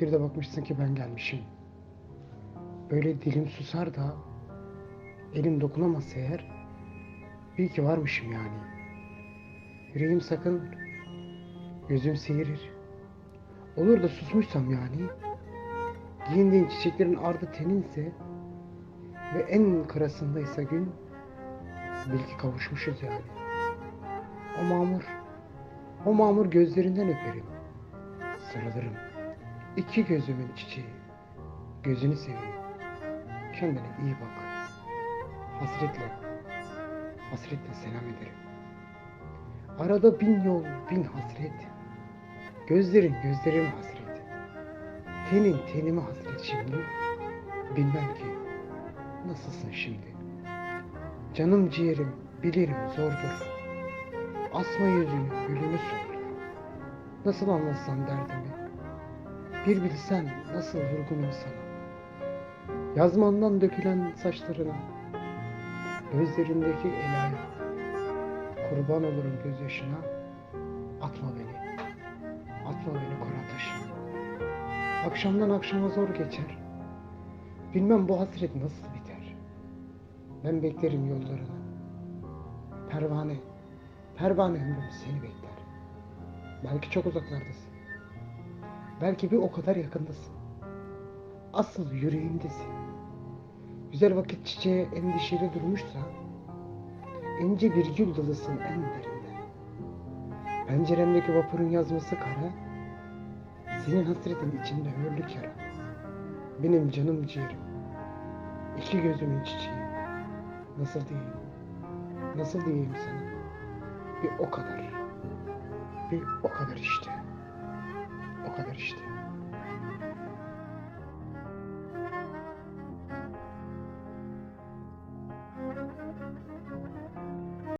Bir de bakmışsın ki ben gelmişim. Böyle dilim susar da elim dokunamazsa eğer bil ki varmışım yani. Yüreğim sakın, gözüm seyirir. Olur da susmuşsam yani, giyindiğin çiçeklerin ardı teninse ve en karasındaysa gün, bil ki kavuşmuşuz yani. O mamur, o mamur gözlerinden öperim, sarılırım. İki gözümün çiçeği, gözünü seveyim. Kendine iyi bak. Hasretle, hasretle selam ederim. Arada bin yol, bin hasret. Gözlerin gözlerim hasret. Tenin tenime hasret şimdi. Bilmem ki nasılsın şimdi. Canım ciğerim bilirim zordur. Asma yüzünü gülünü sordur. Nasıl anlatsam derdimi? Bir bilsen nasıl vurgunum sana. Yazmandan dökülen saçlarına, gözlerindeki elaya, kurban olurum gözyaşına, atma beni, atma beni kara taşına. Akşamdan akşama zor geçer, bilmem bu hasret nasıl biter. Ben beklerim yollarını, pervane, pervane ömrüm seni bekler. Belki çok uzaklardasın, belki bir o kadar yakındasın. Asıl yüreğimdesin. Güzel vakit çiçeğe endişeli durmuşsa, ince bir gül dalısın en derinden. Penceremdeki vapurun yazması kara, senin hasretin içinde hürlük yara. Benim canım ciğerim, iki gözümün çiçeği. Nasıl diyeyim, nasıl diyeyim sana? Bir o kadar, bir o kadar işte. O kadar işte.